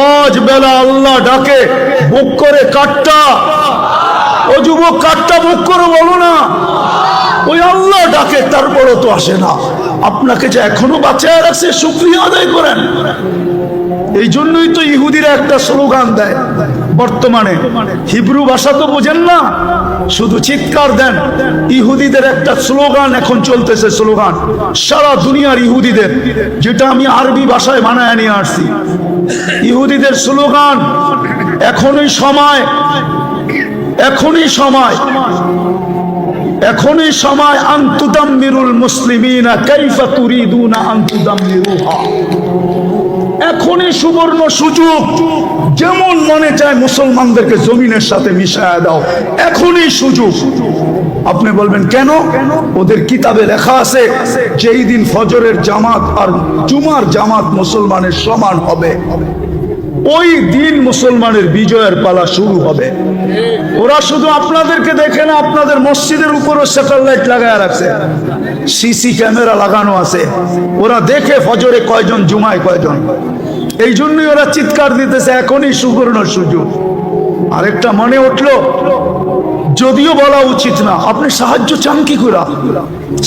পাঁচ বেলা আল্লাহ ডাকে, বুক করে কাটটা। ও যুবক, কাটটা বুক করে বলো না। ওই আল্লাহ ডাকে, তারপরও তো আসে না। আপনাকে যে এখনও বাঁচায় রাখছে, সুক্রিয়া আদায় করেন। এই জন্যই তো ইহুদিরা একটা স্লোগান দেয়। বর্তমানে হিব্রু ভাষা তো বোঝেন না, শুধু চিৎকার দেন। ইহুদিদের একটা স্লোগান এখন চলতেছে স্লোগান, সারা দুনিয়ার ইহুদিদের, যেটা আমি আরবি ভাষায় বানায় নিয়ে আসছি। ইহুদিদের স্লোগান, এখনই সময় এখনই সময় এখনই সময় আন্তুদাম্মিরুল মুসলিমিনা কাইফা তুরিদুনা আন্তুদাম্মিরুহা এখনই সুবর্ণ সুযোগ। যেমন মনে চায় মুসলমানদেরকে জমিনের সাথে মিশায় দাও, এখনই সুযোগ। আপনি বলবেন, কেন? ওদের কিতাবে লেখা আছে, যেই দিন ফজরের জামাত আর জুমার জামাত মুসলমানের সমান হবে, ওই দিন মুসলমানের বিজয়ের পালা শুরু হবে। ওরা শুধু আপনাদেরকে দেখে না, আপনাদের মসজিদের উপরও স্যাটেলাইট লাগায় রাখছে। সিসি ক্যামেরা লাগানো আছে। ওরা দেখে ফজরে কয়জন, জুমায় কয়জন? এই জন্যই ওরা চিৎকার দিতেছে, এখনই সুবর্ণ সুযোগ। আরেকটা মনে উঠল, যদিও বলা উচিত না, আপনি সাহায্য চান কি করে?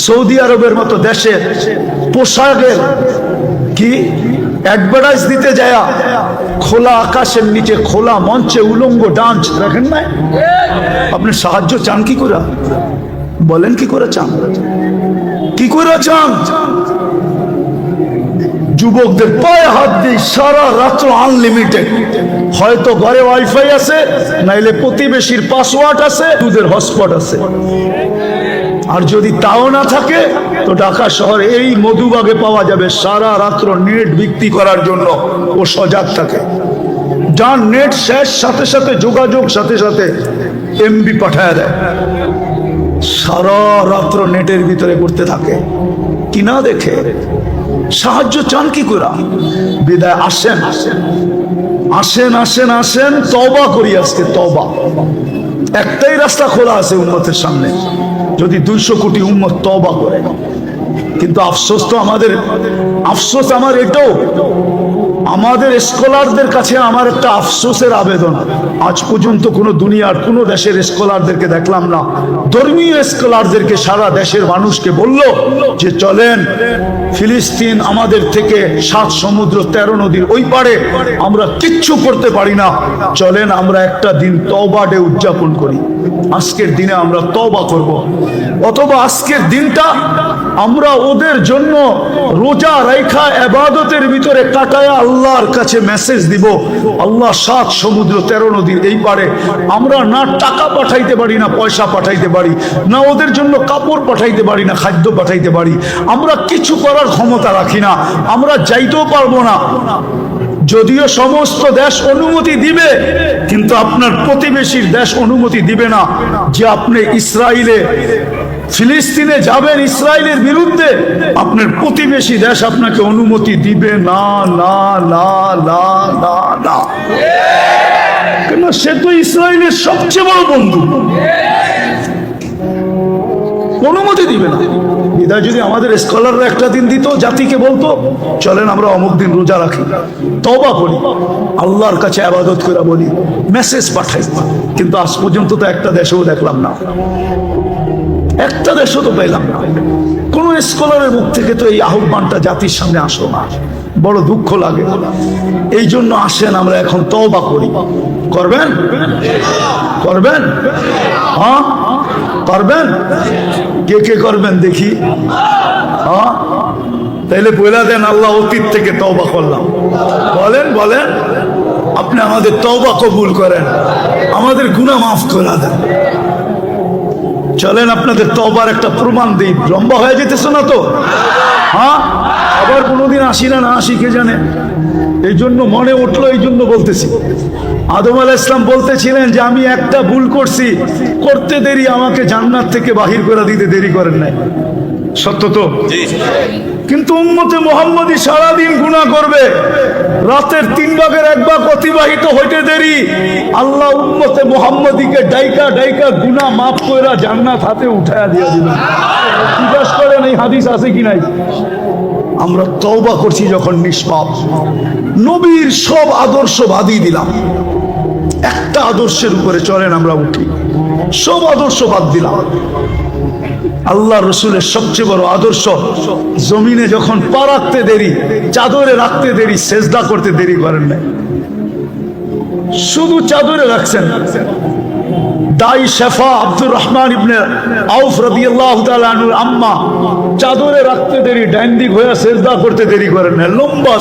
সৌদি আরবের মতো দেশে পোশাকের কি অ্যাডভার্টাইজ দিতে যায় খোলা আকাশের নিচে খোলা মঞ্চে উলঙ্গ ডান্স দেখেন না আপনি সাহায্য চান কি করে? বলেন কি করে চান? কি করে চান? যুবকদের পায়ে হাত দিই সারা রাত্র আনলিমিটেড হয়তো ঘরে ওয়াইফাই আছে, নাইলে প্রতিবেশীর পাসওয়ার্ড আছে, দুধের হটস্পট আছে। আর যদি তাও না থাকে, তো ঢাকা শহর এই মধুবাগে পাওয়া যাবে সারা রাত্র নেট বিক্রি করার জন্য ও সজাগ থাকে। যার নেট শেষ, সাথে সাথে যোগাযোগ, সাথে সাথে এমবি পাঠায় দেয়। সারা রাত্র নেটের ভিতরে করতে থাকে। কিনা দেখে? সাহায্য চান কি করা বিদায় আসেন। আসেন আসেন আসেন আসেন তবা করি আজকে তবা একটাই রাস্তা খোলা আছে উন্মতের সামনে। যদি দুইশো কোটি উম্মত তবা করে। কিন্তু আফসোস তো আমাদের আফসোস আমার এটাও। আমাদের স্কলারদের কাছে আমার একটা আফসোসের আবেদন। আজ পর্যন্ত কোনো দুনিয়ার কোনো দেশের স্কলারদেরকে দেখলাম না। ধর্মীয় স্কলারদেরকে সারা দেশের মানুষকে বলল যে, চলেন, ফিলিস্তিন আমাদের থেকে সাত সমুদ্র তেরো নদীর ওই পারে আমরা কিচ্ছু করতে পারি না। চলেন, আমরা একটা দিন তবা ডে উদযাপন করি। আজকের দিনে আমরা তবা করব। অথবা আজকের দিনটা আমরা ওদের জন্য রোজা রেখা এবাদতের ভিতরে কাটায় আল্লাহর কাছে মেসেজ দিব, আল্লাহ সাত সমুদ্র তেরো নদীর এই পারে আমরা না টাকা পাঠাইতে পারি, না পয়সা পাঠাইতে পারি, না ওদের জন্য কাপড় পাঠাইতে পারি, না খাদ্য পাঠাইতে পারি, আমরা কিছু করার ক্ষমতা রাখি না, আমরা যাইতেও পারব না। যদিও সমস্ত দেশ অনুমতি দিবে, কিন্তু আপনার প্রতিবেশীর দেশ অনুমতি দিবে না যে আপনি ইসরায়েলে ফিলিস্তিনে যাবেন ইসরায়েলের বিরুদ্ধে, আপনার প্রতিবেশী দেশ আপনাকে অনুমতি দিবে, না না না না না না। কেন সে তো ইসরায়েলের সবচেয়ে বড় বন্ধু। অনুমতি দিবে না। বিদায় যদি আমাদের স্কলাররা একটা দিন দিত, জাতিকে বলতো, চলেন আমরা অমুক দিন রোজা রাখি। তবা করি। আল্লাহর কাছে আবাদত করে বলি মেসেজ পাঠাই। কিন্তু আজ পর্যন্ত তো একটা দেশেও দেখলাম না। একটা দেশও তো পেলাম না। কোন স্কলারের মুখ থেকে তো এই আহ্বানটা জাতির সামনে আসলো না। বড় দুঃখ লাগে। এই জন্য আসেন, আমরা এখন তওবা করি। করবেন? করবেন? হ্যাঁ? করবেন? কে কে করবেন দেখি। হ্যাঁ? তাইলে বলে দেন, আল্লাহ অতীত থেকে তওবা করলাম। বলেন বলেন। আপনি আমাদের তওবা কবুল করেন। আমাদের গুনাহ মাফ করে দেন। চলেন আপনাদের তবার একটা প্রমাণ দিই। লম্বা হয়ে যেতেছে না তো? হ্যাঁ? আবার কোনোদিন আসি না না আসি কে জানে? এই জন্য মনে উঠল এই জন্য বলতেছি। আদম আলাহ ইসলাম বলতেছিলেন যে আমি একটা ভুল করছি। করতে দেরি আমাকে জান্নাত থেকে বাহির করে দিতে দেরি করেন নাই। সত্য তো? কিন্তু উম্মতে মোহাম্মদী সারাদিন গুণা করবে। রাতের তিন ভাগের এক ভাগ অতিবাহিত হইতে দেরি। আল্লাহ উম্মতে মোহাম্মদীকে ডাইকা ডাইকা গুনা মাফ কইরা জান্নাত হাতে উঠায়া দিয়ে দিবেন জিজ্ঞাস করেন, এই হাদিস আছে কি নাই? আমরা তওবা করছি যখন নিষ্পাপ। নবীর সব আদর্শ বাদই দিলাম। একটা আদর্শের উপরে চলেন, আমরা উঠি। সব আদর্শ বাদ দিলাম। আল্লাহ রসুলের সবচেয়ে বড় আদর্শ, জমিনে যখন পা রাখতে দেরি, চাদরে রাখতে দেরি, সেজদা করতে দেরি করেন নাই। শুধু চাদরে রাখছেন। দাই শেফা আউফ আনহুর আম্মা চাদরে রাখতে দেরি হয়ে করতে দেরি করেন না লম্বা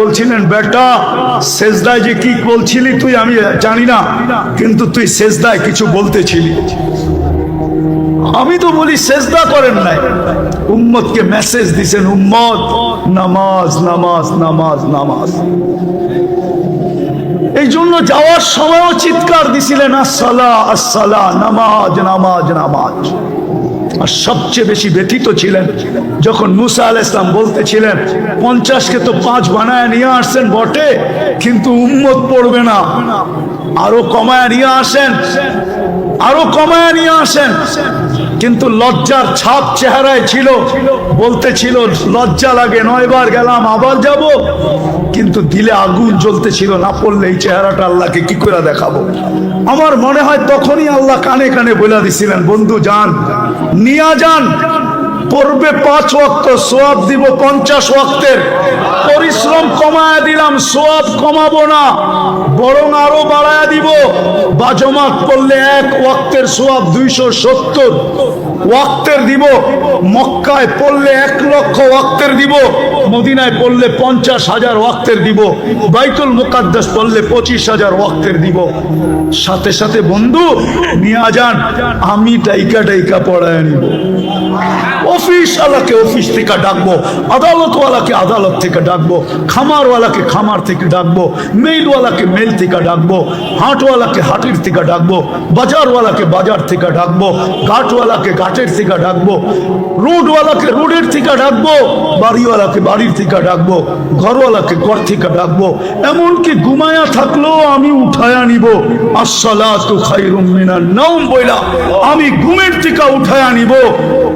বলছিলেন, বেটা, সেজদায় যে কি বলছিলি তুই আমি জানি না, কিন্তু তুই সেজদায় কিছু বলতেছিলি আমি তো বলি, সেজদা করেন নাই। উম্মতকে মেসেজ দিছেন, উম্মত, নামাজ নামাজ নামাজ নামাজ। এই জন্য যাওয়ার সময়ও চিৎকার দিছিলেন, আসসালা আসসালা, নামাজ নামাজ নামাজ। আর সবচেয়ে বেশি ব্যথিত ছিলেন, যখন মুসা আল ইসলাম বলতেছিলেন, পঞ্চাশকে তো পাঁচ বানায় নিয়ে আসছেন বটে, কিন্তু উম্মত পড়বে না। আরও কমায় নিয়ে আসেন, আরও কমায় নিয়ে আসেন। কিন্তু লজ্জার ছাপ চেহারায় ছিল, বলতে ছিল, লজ্জা লাগে নয়বার গেলাম, আবার যাব। কিন্তু দিলে আগুন জ্বলতে ছিল না, পড়লে এই চেহারাটা আল্লাহকে কি করে দেখাবো? আমার মনে হয় তখনই আল্লাহ কানে কানে বলে দিছিলেন, বন্ধু, যান, নিয়া যান। পড়বে পাঁচ ওয়াক্ত, সোয়াব দিব পঞ্চাশ ওয়াক্তের। পরিশ্রম কমায় দিলাম, সোয়াব কমাবো না। বরং আরও বাড়ায় দিব। বা জমাত করলে এক ওয়াক্তের সোয়াব দুইশো সত্তর। ওয়াক্তের দিব, মক্কায় পড়লে এক লক্ষ ওয়াক্তের দিব। মদিনায় পড়লে পঞ্চাশ হাজার ওয়াক্তের দিব। বাইতুল মুকাদ্দাস পড়লে পঁচিশ হাজার ওয়াক্তের দিব। সাথে সাথে বন্ধু, নিয়ে যান, আমি টাইকা টাইকা পড়ায় নিব। অফিস ওয়ালাকে অফিস থেকে ডাকবো আদালতওয়ালাকে আদালত থেকে ডাকবো খামারওয়ালাকে খামার থেকে ডাকবো মেইলওয়ালাকে মেল থেকে ডাকবো হাটওয়ালাকে হাটের থেকে ডাকবো বাজারওয়ালাকে বাজার থেকে ডাকবো ঘাটওয়ালাকে ঘাটের থেকে ডাকবো রোডওয়ালাকে রোডের থেকে ডাকবো বাড়িওয়ালাকে বাড়ির থেকে ডাকবো ঘরওয়ালাকে ঘর থেকে ডাকবো এমনকি ঘুমায়া থাকলেও আমি উঠায়া নিব আসসালাতু নাওম বইলা আমি ঘুমের থেকে উঠায়া নিব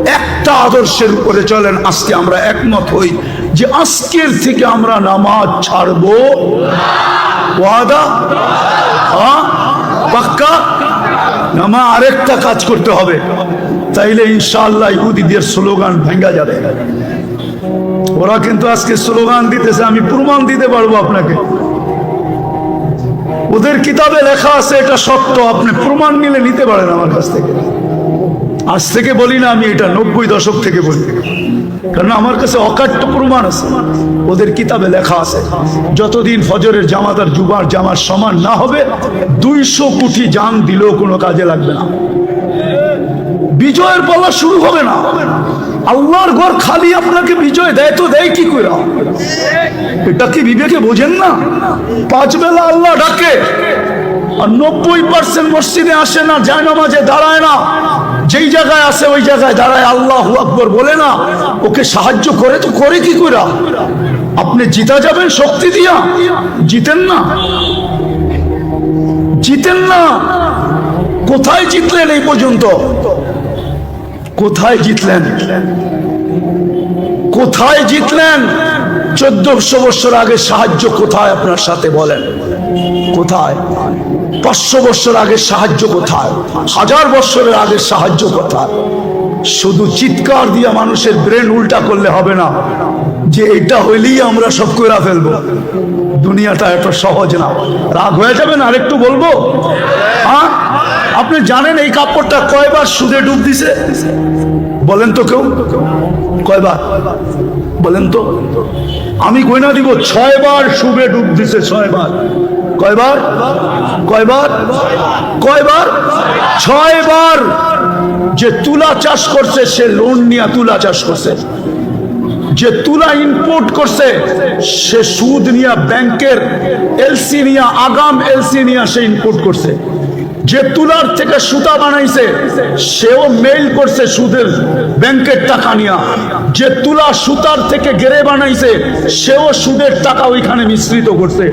একটা আদর্শের উপরে চলেন, আজকে আমরা একমত হই যে আজকের থেকে আমরা নামাজ ছাড়বো। ওয়াদা? হ্যাঁ? পাক্কা? নামা আরেকটা কাজ করতে হবে। তাইলে ইনশাআল্লাহ ইহুদিদের স্লোগান ভেঙ্গা যাবে। ওরা কিন্তু আজকে স্লোগান দিতেছে, আমি প্রমাণ দিতে পারব আপনাকে। ওদের কিতাবে লেখা আছে, এটা সত্য, আপনি প্রমাণ নিলে নিতে পারেন আমার কাছ থেকে। আজ থেকে বলি না আমি এটা, নব্বই দশক থেকে বলি। কারণ আমার কাছে অকাট্য প্রমাণ আছে। ওদের কিতাবে লেখা আছে, যতদিন ফজরের জামাত আর জুবার জামার সমান না হবে, দুইশো কোটি জান দিলেও কোনো কাজে লাগবে না। বিজয়ের পালা শুরু হবে না। আল্লাহর ঘর খালি আপনাকে বিজয় দেয়, তো দেয় কি করে এটা কি বিবেকে বোঝেন না? পাঁচ বেলা আল্লাহ ডাকে, আর নব্বই পার্সেন্ট মসজিদে আসে না যায় দাঁড়ায় না। যেই জায়গায় আসে ওই জায়গায় দাঁড়ায় আল্লাহ আকবর বলে না, ওকে সাহায্য করে তো করে কি করে আপনি জিতা যাবেন শক্তি দিয়া। জিতেন না। জিতেন না। কোথায় জিতলেন এই পর্যন্ত? কোথায় জিতলেন? কোথায় জিতলেন? চোদ্দশো বছর আগে সাহায্য কোথায় আপনার সাথে বলেন? কোথায়? পাঁচশো বছর আগে সাহায্য কোথায়? হাজার বছরের আগে সাহায্য কোথায়? শুধু চিৎকার দিয়ে মানুষের ব্রেন উল্টা করলে হবে না। যে এটা হইলেই আমরা সব করে ফেলব। দুনিয়াটা এত সহজ না। রাগ হয়ে যাবেন আরেকটু বলব? হ্যাঁ? আপনি জানেন এই কাপড়টা কয়বার সুদে ডুব দিছে? বলেন তো কেউ। কয়বার? বলেন তো। আমি গয়না দিব, ছয়বার সুবে ডুব দিছে, ছয়বার। কয়বার? কয়বার? কয়বার? ছয়বার যে তুলা চাষ করছে, সে লোন নিয়ে তুলা চাষ করছে। যে তুলা ইম্পোর্ট করছে, সে সুদ নিয়ে ব্যাংকের এলসি নিয়ে, আগাম এলসি নিয়ে সে ইম্পোর্ট করছে। যে তুলার থেকে সুতা বানাইছে, সেও মেইল করছে সুদের ব্যাংকের টাকা নিয়া। যে তুলা সুতার থেকে গেরে বানাইছে, সেও সুদের টাকা ওইখানে মিশ্রিত করছে।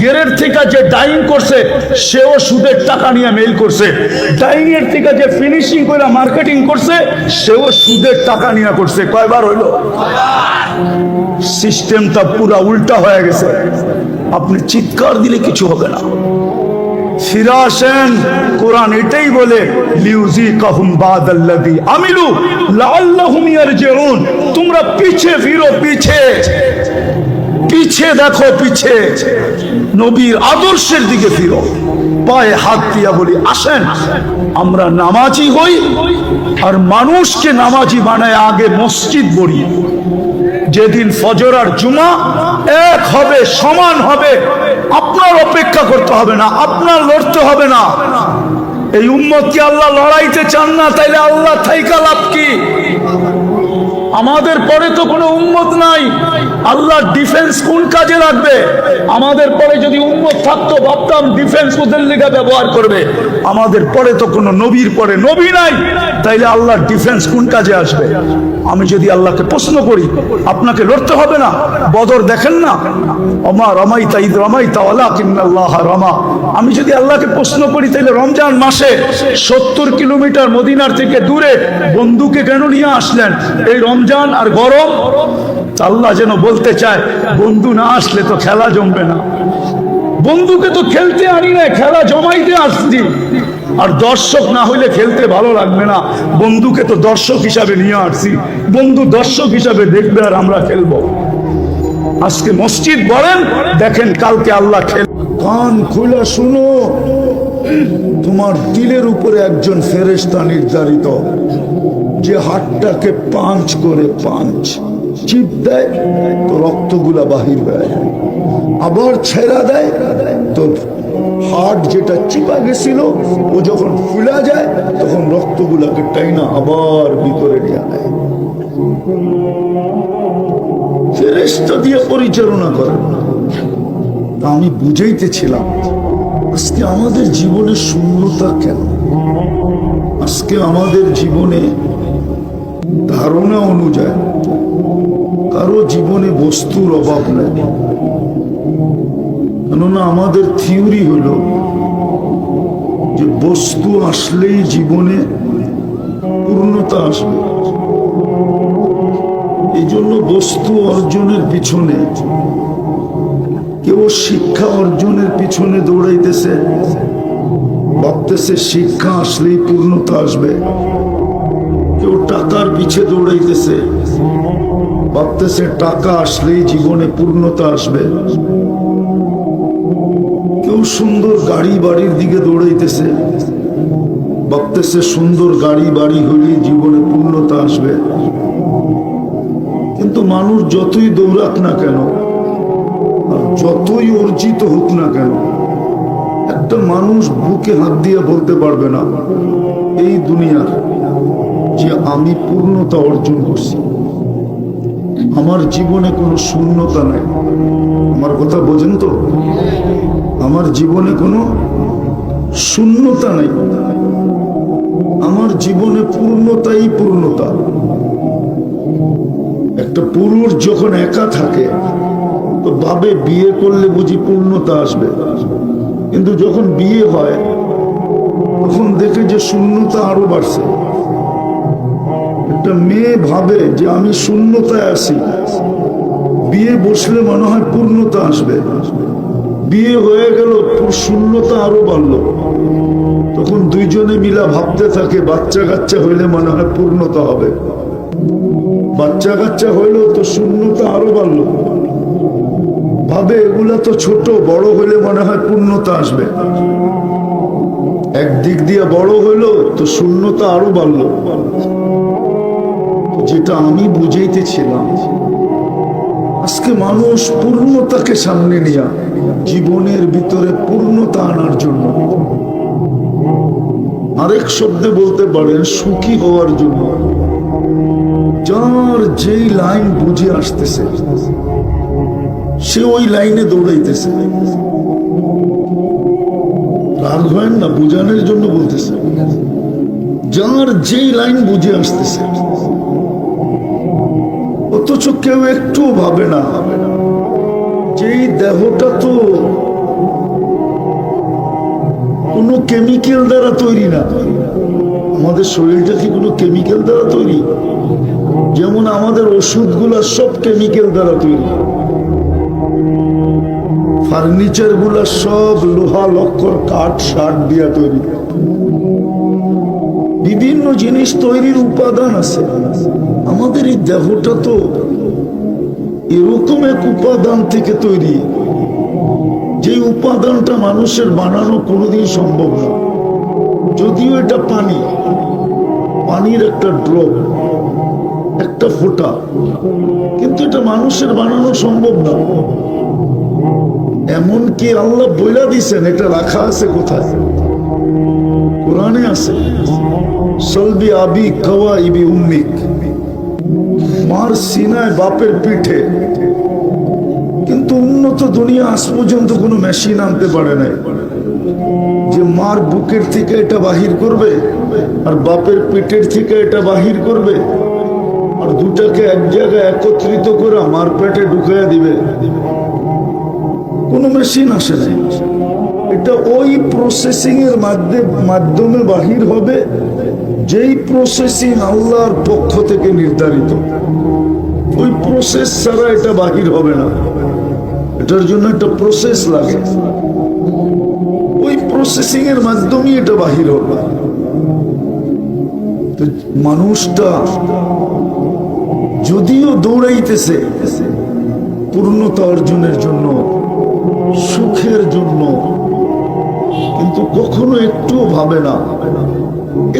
গেরের থেকে যে ডাইং করছে, সেও সুদের টাকা নিয়ে মেইল করছে। ডাইং এর থেকে যে ফিনিশিং করে মার্কেটিং করছে, সেও সুদের টাকা নিয়ে করছে। কয়বার হইল? সিস্টেমটা পুরা উল্টা হয়ে গেছে। আপনি চিৎকার দিলে কিছু হবে না। এটাই বলে তোমরা পিছে ফিরো, পিছে। পিছে আদর্শের দিকে ফিরো। পায়ে হাত দিয়া বলি, আসেন, আমরা নামাজি হই, আর মানুষকে নামাজি বানায় আগে মসজিদ বড়ি যেদিন ফজর আর জুমা, এক হবে, সমান হবে। আপনার অপেক্ষা করতে হবে না, আপনার লড়তে হবে না। এই উম্মতকে আল্লাহ লড়াইতে চান না, তাইলে আল্লাহ থাইকা লাভ কি? আমাদের পরে তো কোনো উম্মত নাই। আল্লাহ ডিফেন্স কোন কাজে লাগবে আমাদের পরে যদি উম্মত থাকতো, ভাবতাম ডিফেন্স ওদের লিগা ব্যবহার করবে। আমাদের পরে তো কোনো নবীর পরে নবী নাই। তাইলে আল্লাহ ডিফেন্স কোন কাজে আসবে? আমি যদি আল্লাহকে প্রশ্ন করি, আপনাকে লড়তে হবে না? বদর দেখেন না? অমা রমাইতা ঈদ রমাইতা ওয়ালা কিন্নাল্লাহ রমা। আমি যদি আল্লাহকে প্রশ্ন করি তাহলে রমজান মাসে সত্তর কিলোমিটার মদিনার থেকে দূরে বন্ধুকে কেন নিয়ে আসলেন? এই রমজান আর গরম, আল্লাহ যেন বলতে চায়, বন্ধু না আসলে তো খেলা জমবে না। বন্ধুকে তো খেলতে আনি না খেলা জমাইতে আসছি। আর দর্শক না হইলে খেলতে ভালো লাগবে না। বন্ধুকে তো দর্শক হিসাবে নিয়ে আসছি। বন্ধু দর্শক হিসাবে দেখবে আর আমরা খেলব। আজকে মসজিদ বলেন, দেখেন কালকে আল্লাহ খেল কান খুলে শুনো, তোমার দিলের উপরে একজন ফেরেস্তা নির্ধারিত। যে হাটটাকে পাঁচ করে পাঁচ চিপ দেয়, তো রক্তগুলা বাহির হয়ে। আবার ছেড়া দেয়, তো হাট যেটা চিপা গেছিল, ও যখন ফুলা যায়, তখন রক্তগুলাকে টাইনা আবার ভিতরে নিয়ে নেয়। ফেরেস্তা দিয়ে পরিচালনা করেন তা আমি বুঝাইতেছিলাম, আজকে আমাদের জীবনে শূন্যতা কেন? আজকে আমাদের জীবনে ধারণা অনুযায়ী, কারও জীবনে বস্তুর অভাব নেই। কেননা আমাদের থিওরি হলো যে বস্তু আসলেই জীবনে পূর্ণতা আসবে। এই জন্য বস্তু অর্জনের পিছনে, কেউ শিক্ষা অর্জনের পিছনে দৌড়াইতেছে, ভাবতেছে শিক্ষা আসলেই পূর্ণতা আসবে। টাকার পিছে দৌড়াইতেছে। ভাবতেছে টাকা আসলেই জীবনে পূর্ণতা আসবে। কেউ সুন্দর গাড়ি বাড়ির দিকে দৌড়াইতেছে। ভাবতেছে সুন্দর গাড়ি বাড়ি হলেই জীবনে পূর্ণতা আসবে। কিন্তু মানুষ যতই দৌড়াক না কেন যতই অর্জিত হোক না কেন, একটা মানুষ বুকে হাত দিয়ে বলতে পারবে না, এই দুনিয়ার যে আমি পূর্ণতা অর্জন করছি। আমার জীবনে কোনো শূন্যতা নাই। আমার কথা বোঝেন তো? আমার জীবনে কোনো শূন্যতা নাই। আমার জীবনে পূর্ণতাই পূর্ণতা। একটা পুরুষ যখন একা থাকে, তো ভাবে বিয়ে করলে বুঝি পূর্ণতা আসবে। কিন্তু যখন বিয়ে হয়, তখন দেখে যে শূন্যতা আরও বাড়ছে। একটা মেয়ে ভাবে যে আমি শূন্যতায় আছি। বিয়ে বসলে মনে হয় পূর্ণতা আসবে। বিয়ে হয়ে গেল, শূন্যতা আরও বাড়লো। তখন দুইজনে মিলা ভাবতে থাকে বাচ্চা কাচ্চা হইলে মনে হয় পূর্ণতা হবে। বাচ্চা কাচ্চা হইলেও তো শূন্যতা আরও বাড়লো। ভাবে এগুলা তো ছোট, বড় হইলে মনে হয় পূর্ণতা আসবে। একদিক দিয়ে বড় হইল তো শূন্যতা আরও বাড়লো। যেটা আমি বুঝাইতেছিলাম, আজকে মানুষ পূর্ণতাকে সামনে নিয়ে জীবনের ভিতরে পূর্ণতা আনার জন্য আরেক শব্দে বলতে পারেন, সুখী হওয়ার জন্য যার যেই লাইন বুঝে আসতেছে, সে ওই লাইনে দৌড়াইতেছে। রাগ হয় না, বোঝানোর জন্য বলতেছে, যার যেই লাইন বুঝে আসতেছে। অথচ কেউ একটু ভাবে না। যেই দেহটা তো কোনো কেমিক্যাল দ্বারা তৈরি না, আমাদের শরীরটা কি কোনো কেমিক্যাল দ্বারা তৈরি? যেমন আমাদের ওষুধগুলা সব কেমিক্যাল দ্বারা তৈরি। ফার্নিচারগুলা সব লোহা, লক্কর, কাঠ শাট দিয়া তৈরি। বিভিন্ন জিনিস তৈরির উপাদান আছে। আমাদের এই দেহটা তো এরকম এক উপাদান থেকে তৈরি। যে উপাদানটা মানুষের বানানো কোনোদিন সম্ভব না। যদিও এটা পানি, পানির একটা ড্রপ, একটা ফোঁটা, কিন্তু এটা মানুষের বানানো সম্ভব না। এমনকি আল্লাহ বইলা দিছেন এটা রাখা আছে কোথায়? কোরআনে আছে। সলবি আবি কওয়া ইবি উম্মিক মার সিনায় বাপের পিঠে। কিন্তু উন্নত দুনিয়া আজ পর্যন্ত কোনো মেশিন আনতে পারে নাই। যে মার বুকের থেকে এটা বাহির করবে, আর বাপের পেটের থেকে এটা বাহির করবে, আর দুটাকে এক জায়গায় একত্রিত করে মার পেটে ঢুকাইয়া দিবে। কোনো মেশিন আসে নাই। এটা ওই প্রসেসিং এর মাধ্যমে বাহির হবে যেই প্রসেসিং আল্লাহর পক্ষ থেকে নির্ধারিত, ওই প্রসেস ছাড়া এটা বাহির হবে না। এটার জন্য একটা প্রসেস লাগে। ওই প্রসেসিং এর মাধ্যমে এটা বাহির হবে। মানুষটা যদিও দৌড়াইতেছে, পূর্ণতা অর্জনের জন্য, সুখের জন্য কিন্তু কখনো একটুও ভাবে না,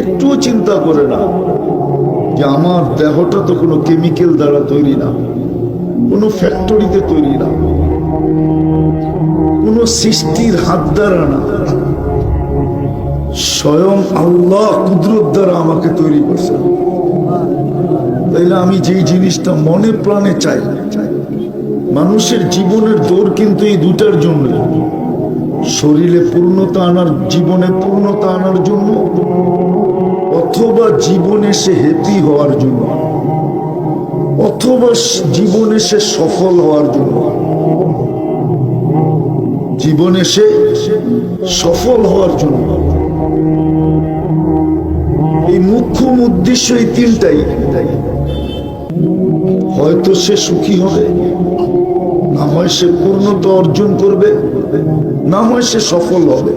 একটুও চিন্তা করে না যে আমার দেহটা তো কোনো কেমিক্যাল দ্বারা তৈরি না, কোনো ফ্যাক্টরিতে তৈরি না, কোনো সৃষ্টির হাত দ্বারা না। স্বয়ং আল্লাহ কুদরত দ্বারা আমাকে তৈরি করছে। তাইলে আমি যেই জিনিসটা মনে প্রাণে চাই, মানুষের জীবনের দৌড় কিন্তু এই দুটার জন্য শরীরে পূর্ণতা আনার, জীবনে পূর্ণতা আনার জন্য, অথবা জীবনে সে হ্যাপি হওয়ার জন্য, অথবা জীবনে সে সফল হওয়ার জন্য। জীবনে সে সফল হওয়ার জন্য। এই মুখ্য উদ্দেশ্য এই তিনটাই। হয়তো সে সুখী হবে না হয় সে পূর্ণতা অর্জন করবে, না হয় সে সফল হবে।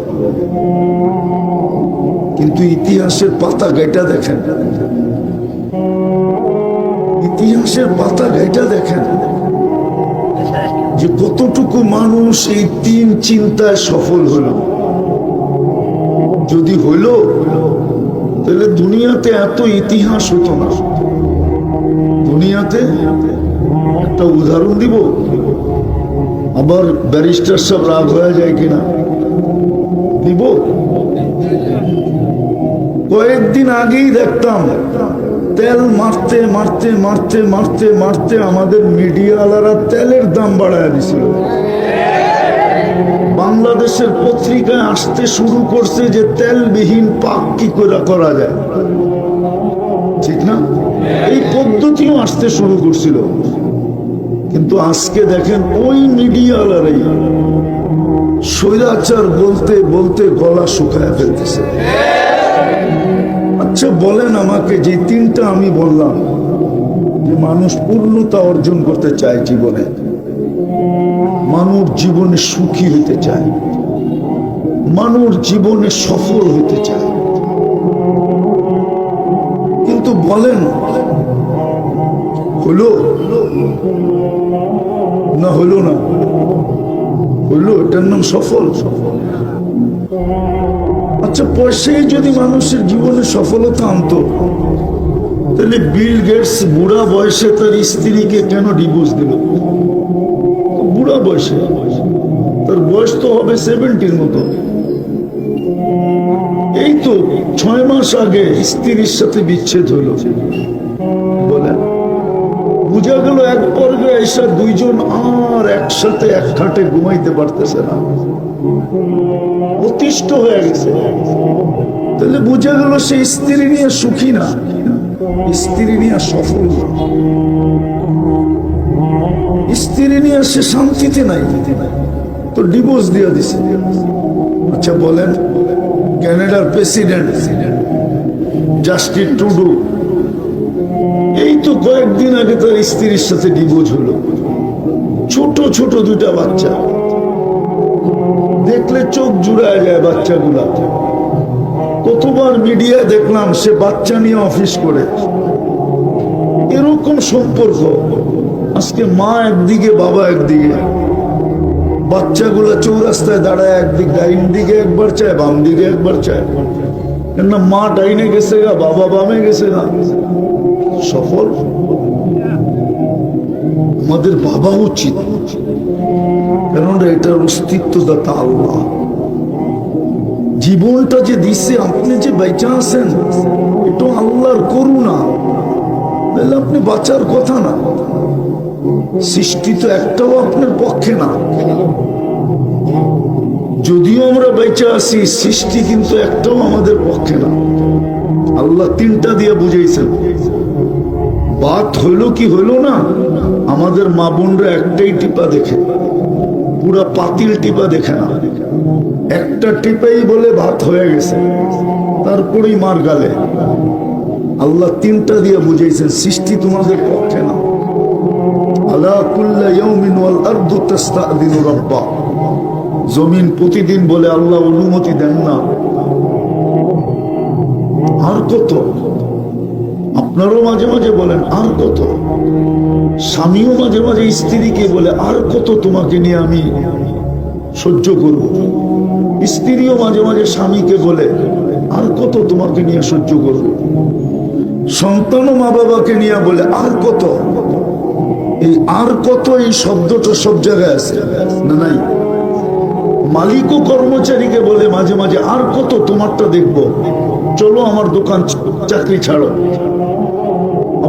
কিন্তু ইতিহাসের পাতা গাইটা দেখেন। ইতিহাসের পাতা গাইটা দেখেন যে কতটুকু মানুষ এই তিন চিন্তায় সফল হলো। যদি হইল তাহলে দুনিয়াতে এত ইতিহাস হতো না। দুনিয়াতে একটা উদাহরণ দিব। আবার ব্যারিস্টার সব রাগ হয়ে যায় কিনা? দিব? কয়েকদিন আগেই দেখতাম, তেল মারতে মারতে মারতে মারতে মারতে আমাদের মিডিয়াওয়ালারা তেলের দাম বাড়ায় দিছিল। বাংলাদেশের পত্রিকায় আসতে শুরু করছে যে তেলবিহীন পাক কি করে করা যায়। ঠিক না? এই পদ্ধতিও আসতে শুরু করছিল। কিন্তু আজকে দেখেন ওই মিডিয়াওয়ালারাই স্বৈরাচার বলতে বলতে গলা শুকায় ফেলতেছে। আচ্ছা বলেন আমাকে, যে তিনটা আমি বললাম, যে মানুষ পূর্ণতা অর্জন করতে চায় জীবনে মানুষ জীবনে সুখী হতে চায় মানুষ জীবনে সফল হতে চায়। কিন্তু বলেন হলো? না হলো না। হইল এটার নাম সফল। আচ্ছা পয়সাই যদি মানুষের জীবনে সফলতা আনতো, তাহলে বিল গেটস বুড়া বয়সে তার স্ত্রীকে কেন ডিভোর্স দিল? বুড়া বয়সে। তার বয়স তো হবে সেভেন্টির মতো। এই তো ছয় মাস আগে স্ত্রীর সাথে বিচ্ছেদ বলেন বুঝা গেল এক পর্বে এসে দুইজন আর একসাথে এক খাটে ঘুমাইতে পারতেছে না। অতিষ্ঠ হয়ে গেছে। তাহলে বুঝা গেল সে স্ত্রী নিয়ে সুখী না। স্ত্রী নিয়ে সফল স্ত্রী নিয়ে সে শান্তিতে নাই। তো ডিভোর্স দিয়ে দিছে। আচ্ছা বলেন ক্যানাডার প্রেসিডেন্ট জাস্টিন টুডু এই তো কয়েকদিন আগে তার স্ত্রীর সাথে ডিভোর্স হলো। ছোট ছোট দুইটা বাচ্চা। দেখলে চোখ জুড়ায় যায় বাচ্চাগুলা। কতবার মিডিয়া দেখলাম সে বাচ্চা নিয়ে অফিস করে। এরকম সম্পর্ক। আজকে মা একদিকে, বাবা একদিকে। বাচ্চাগুলা চৌরাস্তায় দাঁড়ায় একদিক, ডাইন দিকে একবার চায়, বাম দিকে একবার চায়। কেননা মা ডাইনে গেছে গা, বাবা বামে গেছে না সফল। আমাদের বাবা উচিত। কেননা এটার অস্তিত্ব দাতা আল্লাহ। জীবনটা যে দিচ্ছে আপনি যে বেঁচে আছেন এটা আল্লাহর করুণা। তাহলে আপনি বাঁচার কথা না। সৃষ্টি তো একটাও আপনার পক্ষে না। যদিও আমরা বেঁচে আছি, সৃষ্টি কিন্তু একটাও আমাদের পক্ষে না। আল্লাহ তিনটা দিয়ে বুঝাইছেন। বাত হইল কি হইল না? আমাদের মা বোনরা একটাই টিপা দেখে। পুরা পাতিল টিপা দেখে না। একটা টিপেই বলে ভাত হয়ে গেছে। তারপরেই মার গালে। আল্লাহ তিনটা দিয়ে বুঝাইছেন, সৃষ্টি তোমাদের পক্ষে না। জমিন প্রতিদিন বলে আল্লাহ অনুমতি দেন না। আর কত? আপনারও মাঝে মাঝে বলেন, আর কত? স্বামীও মাঝে মাঝে স্ত্রীকে বলে, আর কত তোমাকে নিয়ে আমি সহ্য করব? স্ত্রীও মাঝে মাঝে স্বামীকে বলে, আর কত তোমাকে নিয়ে সহ্য করব? সন্তানও মা বাবাকে নিয়ে বলে, আর কত? এই আর কত এই শব্দটা সব জায়গায় আছে। না, নাই। মালিক ও কর্মচারীকে বলে মাঝে মাঝে, আর কত তোমারটা দেখব? চলো আমার দোকান চাকরি ছাড়ো।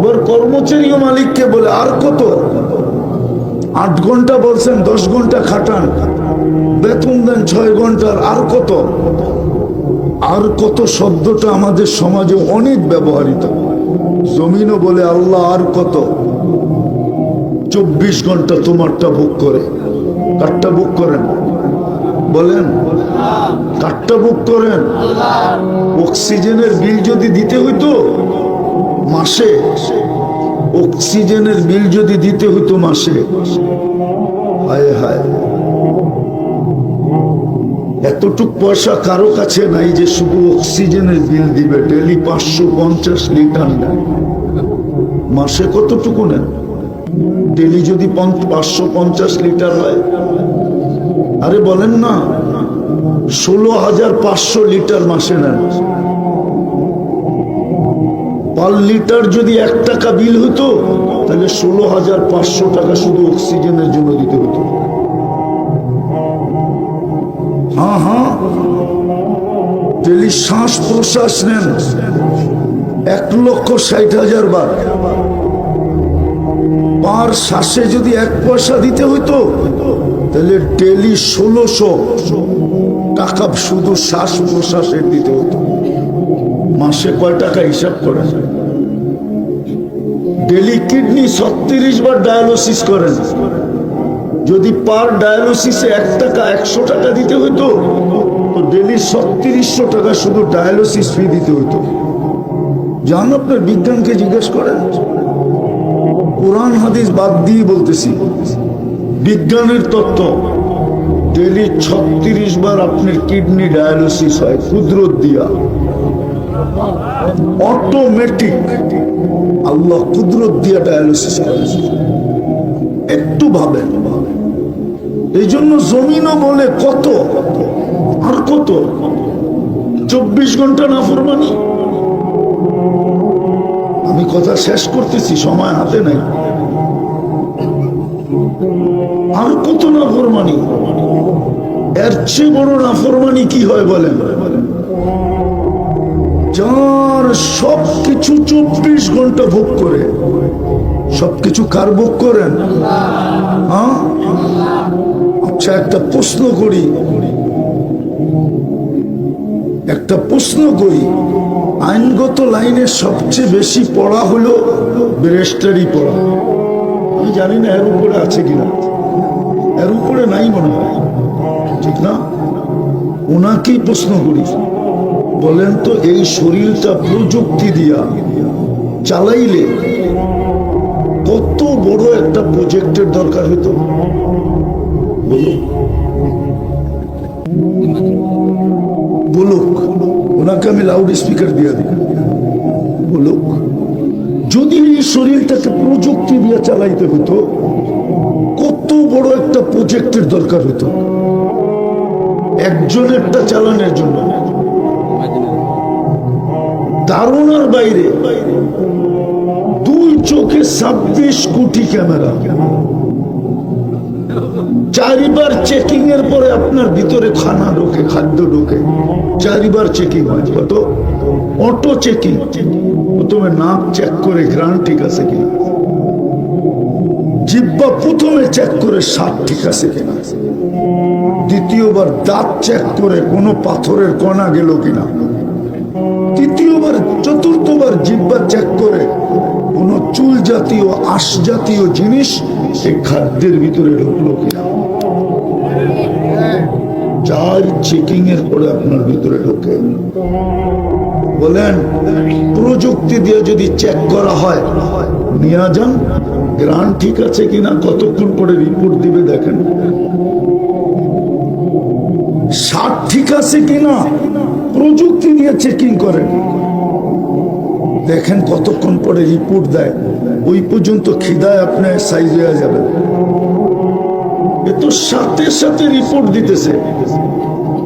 আবার কর্মচারী ও মালিককে বলে, আর কত? আট ঘণ্টা বলছেন, দশ ঘণ্টা খাটান। বেতন দেন ছয় ঘণ্টার, আর কত? আর কত? শব্দটা আমাদের সমাজে অনেক ব্যবহৃত। জমিনও বলে, আল্লাহ, আর কত? চব্বিশ ঘণ্টা তোমারটা বুক করে। কারটা বুক করেন? বলেন। কারটা বুক করেন? অক্সিজেনের বিল যদি দিতে হইতো? মাসে অক্সিজেনের বিল যদি দিতে হইতো মাসে, হায় হায়। এতটুক পয়সা কারও কাছে নাই যে শুধু অক্সিজেনের বিল দিবে, ডেলি পাঁচশো পঞ্চাশ লিটার নেন মাসে কতটুকু নেন ডেলি যদি পাঁচশো পঞ্চাশ লিটার হয়। আরে বলেন না, ষোলো হাজার পাঁচশো লিটার মাসে নেন পার লিটার যদি এক টাকা বিল হতো, তাহলে ষোলো হাজার পাঁচশো টাকা শুধু অক্সিজেনের জন্য দিতে হতো। হ্যাঁ হ্যাঁ। শ্বাস প্রশ্বাস নেন। এক লক্ষ ষাট হাজার বার। পার শ্বাসে যদি এক পয়সা দিতে হইতো, তাহলে ডেলি ষোলোশো টাকা শুধু শ্বাস প্রশ্বাসের দিতে হতো। মাসে কয় টাকা হিসাব করেন? ডেলি কিডনি ছত্রিশ বার ডায়ালিসিস করেন। যদি পার ডায়ালিসিসে এক টাকা একশো টাকা দিতে হইতো, তো ডেলি ছত্রিশশো টাকা শুধু ডায়ালিসিস ফি দিতে হইতো। জান আপনার বিজ্ঞানকে জিজ্ঞেস করেন? কোরআন হাদিস বাদ দিয়ে বলতেছি, বিজ্ঞানের তত্ত্ব ডেলি ছত্রিশ বার আপনার কিডনি ডায়ালিসিস হয়, কুদরত দিয়া। অটোমেটিক আল্লাহ কুদরত দিয়া ডায়ালিসিস করে একটু ভাবেন। এই জন্য জমিনও বলে কত? আর কত? চব্বিশ ঘণ্টা না ফরমানি আমি কথা শেষ করতেছি, সময় হাতে নাই। আর কত না ফরমানি এর চেয়ে বড় না ফরমানি কি হয় বলেন? যার সব কিছু চব্বিশ ঘণ্টা ভোগ করে, সবকিছু কার ভোগ করেন? হ্যাঁ? আচ্ছা একটা প্রশ্ন করি। একটা প্রশ্ন করি। আইনগত লাইনে সবচেয়ে বেশি পড়া হলো ব্যারিস্টারি পড়া। আমি জানি না এর উপরে আছে কিনা এর উপরে নাই মনে হয়। ঠিক না? ওনাকেই প্রশ্ন করি। বলেন তো, এই শরীরটা প্রযুক্তি দিয়া চালাইলে কত বড় একটা প্রজেক্টের দরকার বলুন বলুক, ওনাকে আমি লাউড স্পিকার দিয়ে দিই। বলুক, যদি এই শরীরটাকে প্রযুক্তি দিয়ে চালাইতে হতো কত বড় একটা প্রজেক্টের দরকার হতো একজনেরটা চালানোর জন্য। ধারণার বাইরে দুই চোখে ছাব্বিশ কোটি ক্যামেরা। চারিবার চেকিং এর পরে আপনার ভিতরে খানা ঢোকে, খাদ্য ঢোকে। চারিবার চেকিং হয়। কত? অটো চেকিং প্রথমে নাক চেক করে গ্রান ঠিক আছে কিনা? জিব্বা প্রথমে চেক করে স্বাদ ঠিক আছে কিনা? দ্বিতীয়বার দাঁত চেক করে কোনো পাথরের কণা গেল কিনা? তৃতীয়বার, চতুর্থবার জিব্বা চেক করে কোন চুল জাতীয়, আশ জাতীয় জিনিস এই খাদ্যের ভিতরে ঢুকলো কিনা? চার চেকিং এর পরে আপনার ভিতরে ঢোকে। বলেন, প্রযুক্তি দিয়ে যদি চেক করা হয়, নিয়ে যান। গ্রান ঠিক আছে কিনা? কতক্ষণ পরে রিপোর্ট দিবে দেখেন। ষাট ঠিক আছে কিনা? প্রযুক্তি দিয়ে চেকিং করেন। দেখেন কতক্ষণ পরে রিপোর্ট দেয়। ওই পর্যন্ত খিদায় আপনি সাইজ হয়ে যাবেন এ তো সাথে সাথে রিপোর্ট দিতেছে।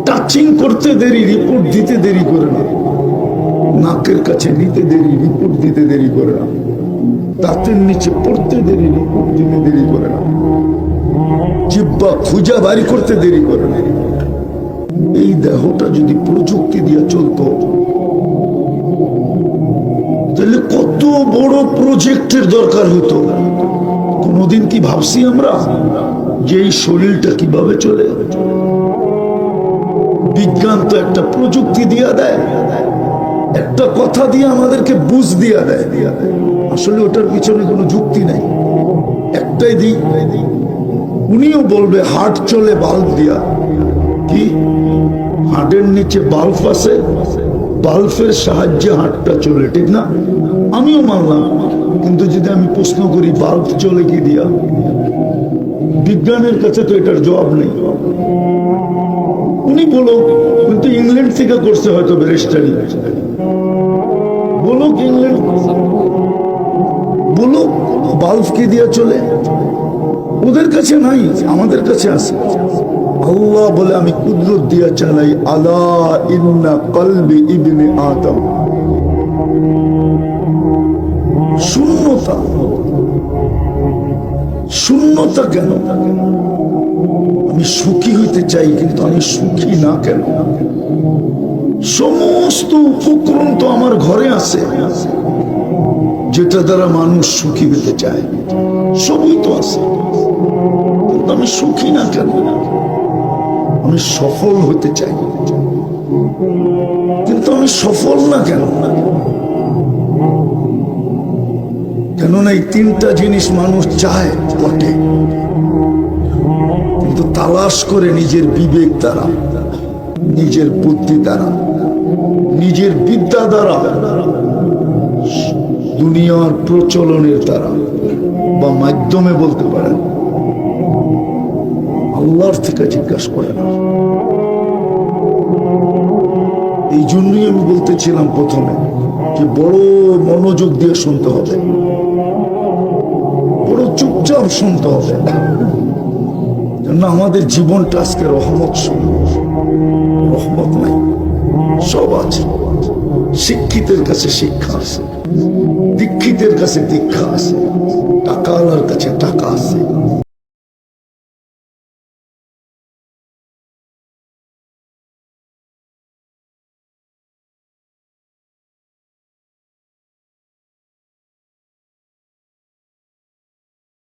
টাচিং করতে দেরি রিপোর্ট দিতে দেরি করে না। নাকের কাছে নিতে দেরি রিপোর্ট দিতে দেরি করে না। দাঁতের নিচে পড়তে দেরি রিপোর্ট দিতে দেরি করে না। জিব্বা খুঁজা বাড়ি করতে দেরি করে না। দেহটা যদি প্রযুক্তি দিয়ে চলতো, তাহলে কত বড় প্রজেক্টের দরকার হতো। কোনোদিন কি ভাবছি আমরা যে এই শরীরটা কীভাবে চলে? বিজ্ঞান তো একটা প্রযুক্তি দিয়া দেয়, একটা কথা দিয়ে আমাদেরকে বুঝ দিয়া দেয়। আসলে ওটার পিছনে কোনো যুক্তি নাই। একটাই দিক, উনিও বলবে হার্ট চলে বাল্ব দিয়া। কি? হার্টের নিচে বাল্ব আছে, বাল্বের সাহায্যে হাটটা চলে, ঠিক না? আমিও মানলাম, কিন্তু যদি আমি প্রশ্ন করি, বাল্ব চলে কি দিয়া? বিজ্ঞানের কাছে তো এটার জবাব নেই। উনি বলো কিন্তু ইংল্যান্ড থেকে করছে হয়তো ব্যারিস্টারি। বলো ইংল্যান্ড বলো বাল্ব কি দিয়া চলে? ওদের কাছে নাই, আমাদের কাছে আছে। আল্লাহ বলে আমি কুদরত দিয়া চালাই, আলা ইন্না কলবি ইবনে আদম। শূন্যতা। শূন্যতা কেন? আমি সুখী হইতে চাই, কিন্তু আমি সুখী না কেন? সমস্ত উপক্রম তো আমার ঘরে আছে, যেটা দ্বারা মানুষ সুখী হতে চায়। সবই তো আছে। আমি সুখী না কেন? আমি সফল হতে চাই। কিন্তু আমি সফল না কেন? কেননা এই তিনটা জিনিস মানুষ চায়, বটে। কিন্তু তালাশ করে নিজের বিবেক দ্বারা, নিজের বুদ্ধি দ্বারা, নিজের বিদ্যা দ্বারা, দুনিয়ার প্রচলনের দ্বারা বা মাধ্যমে বলতে পারেন আল্লাহর থেকে জিজ্ঞাসা করে না। এই জন্যই আমি বলতেছিলাম প্রথমে যে বড় মনোযোগ দিয়ে শুনতে হবে। বড় চুপচাপ শুনতে হবে। না আমাদের জীবনটা আজকে রহমত রহমত নাই, সব আছে। শিক্ষিতের কাছে শিক্ষা আছে, দীক্ষিতের কাছে দীক্ষা আছে টাকাওয়ালার কাছে টাকা আছে।